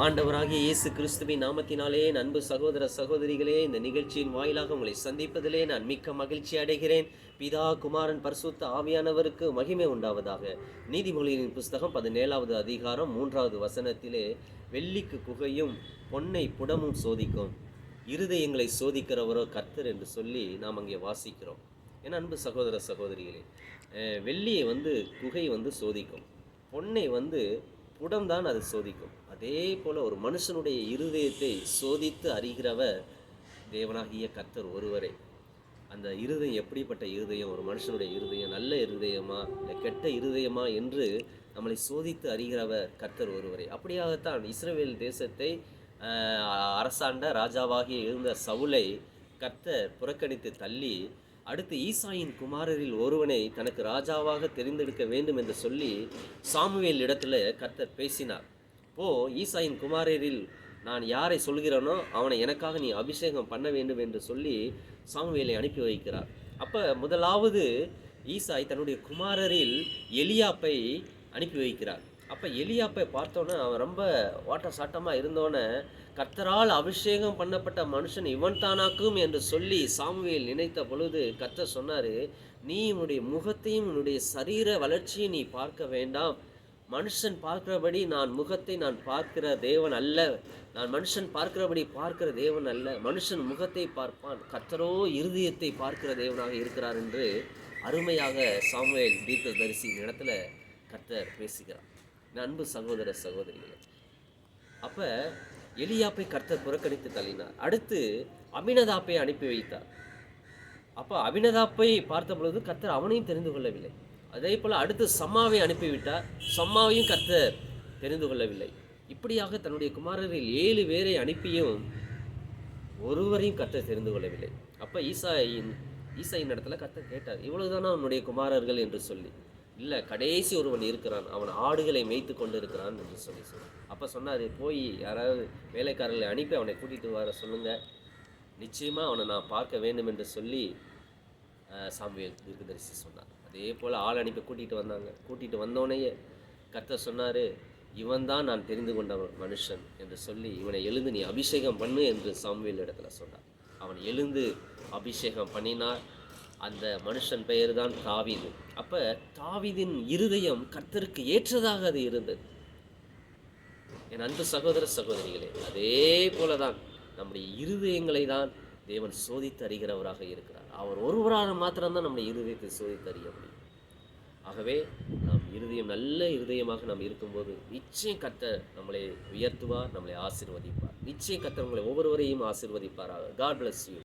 ஆண்டவராகிய இயேசு கிறிஸ்துவின் நாமத்தினாலே அன்பு சகோதர சகோதரிகளே இந்த நிகழ்ச்சியின் வாயிலாக உங்களை சந்திப்பதிலே நான் மிக்க மகிழ்ச்சி அடைகிறேன். பிதா குமாரன் பரிசுத்த ஆவியானவருக்கு மகிமை உண்டாவதாக. நீதிமொழியின் புஸ்தகம் பதினேழாவது அதிகாரம் மூன்றாவது வசனத்திலே வெள்ளிக்கு குகையும் பொன்னை புடமும் சோதிக்கும். இருதயங்களை சோதிக்கிறவரோ கர்த்தர் என்று சொல்லி நாம் அங்கே வாசிக்கிறோம். என் அன்பு சகோதர சகோதரிகளே வெள்ளியை வந்து குகை வந்து சோதிக்கும். பொன்னை வந்து புடம்தான் அது சோதிக்கும். அதே போல் ஒரு மனுஷனுடைய இருதயத்தை சோதித்து அறிகிறவர் தேவனாகிய கர்த்தர் ஒருவரே. அந்த இருதயம் எப்படிப்பட்ட இருதயம்? ஒரு மனுஷனுடைய இருதயம் நல்ல இருதயமா இல்லை கெட்ட இருதயமா என்று நம்மளை சோதித்து அறிகிறவர் கர்த்தர் ஒருவரே. அப்படியாகத்தான் இஸ்ரேல் தேசத்தை அரசாண்ட ராஜாவாகிய இருந்த சவுலை கர்த்தர் புறக்கணித்து தள்ளி அடுத்து ஈசாயின் குமாரரில் ஒருவனை தனக்கு ராஜாவாக தெரிந்தெடுக்க வேண்டும் என்று சொல்லி சாமுவேல் இடத்துல கர்த்தர் பேசினார். போ ஈசாயின் குமாரரில் நான் யாரை சொல்கிறேனோ அவனை எனக்காக நீ அபிஷேகம் பண்ண வேண்டும் என்று சொல்லி சாமுவேலை அனுப்பி வைக்கிறார். அப்போ முதலாவது ஈசாய் தன்னுடைய குமாரரில் எலியாப்பை அனுப்பி வைக்கிறார். அப்போ எலியாப்பை பார்த்தோன்னே அவன் ரொம்ப ஓட்ட சாட்டமாக இருந்தோன்னே கர்த்தரால் அபிஷேகம் பண்ணப்பட்ட மனுஷன் இவன் தானாக்கும் என்று சொல்லி சாமுவேல் நினைத்த பொழுது கர்த்தர் சொன்னார் நீ உன்னுடைய முகத்தையும் உன்னுடைய சரீர வளர்ச்சியை நீ பார்க்க வேண்டாம். மனுஷன் பார்க்கிறபடி நான் முகத்தை நான் பார்க்கிற தேவன் அல்ல. நான் மனுஷன் பார்க்கிறபடி பார்க்கிற தேவன் அல்ல. மனுஷன் முகத்தை பார்ப்பான். கத்தரோ இருதயத்தை பார்க்கிற தேவனாக இருக்கிறார் என்று அருமையாக சாமுவேல் தீர்க்க தரிசி இடத்துல கர்த்தர் பேசுகிறார். அன்பு சகோதர சகோதரிகளே. அப்போ எலியாப்பை கர்த்தர் புறக்கணித்து தள்ளினார். அடுத்து அபினதாப்பை அனுப்பி வைத்தார். அப்போ அபினதாப்பை பார்த்த பொழுது கர்த்தர் அவனையும் தெரிந்து கொள்ளவில்லை. அதே போல் அடுத்து சம்மாவை அனுப்பிவிட்டார் சம்மாவையும் கர்த்தர் தெரிந்து கொள்ளவில்லை. இப்படியாக தன்னுடைய குமாரரில் ஏழு பேரை அனுப்பியும் ஒருவரையும் கர்த்தர் தெரிந்து கொள்ளவில்லை. அப்போ ஈசாயின் ஈசாயின் இடத்துல கர்த்தர் கேட்டார் இவ்வளவுதானா உன்னுடைய குமாரர்கள்? என்று சொல்லி. இல்லை கடைசி ஒருவன் இருக்கிறான். அவன் ஆடுகளை மேய்த்து கொண்டு இருக்கிறான் என்று சொல்லி சொன்னார் அப்போ சொன்னார் போய் யாராவது வேலைக்காரர்களை அனுப்பி அவனை கூட்டிகிட்டு வர சொல்லுங்கள் நிச்சயமாக அவனை நான் பார்க்க வேண்டும் என்று சொல்லி அஹ், சாமுவேல் தீர்க்கதரிசி சொன்னார். அதே போல் ஆள் அனுப்பி கூட்டிகிட்டு வந்தாங்க. கூட்டிகிட்டு வந்தோடனேயே கர்த்தர் சொன்னார் இவன் தான் நான் தெரிந்து கொண்ட மனுஷன் என்று சொல்லி இவனை எழுந்து நீ அபிஷேகம் பண்ணு என்று சாமுவேல் இடத்துல சொன்னார். அவன் எழுந்து அபிஷேகம் பண்ணினார். அந்த மனுஷன் பெயர் தான் தாவீது. அப்போ தாவீதின் இருதயம் கர்த்தருக்கு ஏற்றதாக அது இருந்தது. என் அன்பு சகோதர சகோதரிகளே அதே போல தான் நம்முடைய இருதயங்களை தான் தேவன் சோதித்து அறிகிறவராக இருக்கிறார். அவர் ஒருவராக மாத்திரம்தான் நம்முடைய இருதயத்தை சோதித்து அறிய முடியும். ஆகவே நாம் இருதயம் நல்ல இருதயமாக நாம் இருக்கும்போது நிச்சயம் கத்த நம்மளை உயர்த்துவார் நம்மளை ஆசிர்வதிப்பார். நிச்சயம் கத்த உங்களை ஒவ்வொருவரையும் ஆசீர்வதிப்பாராக. God bless you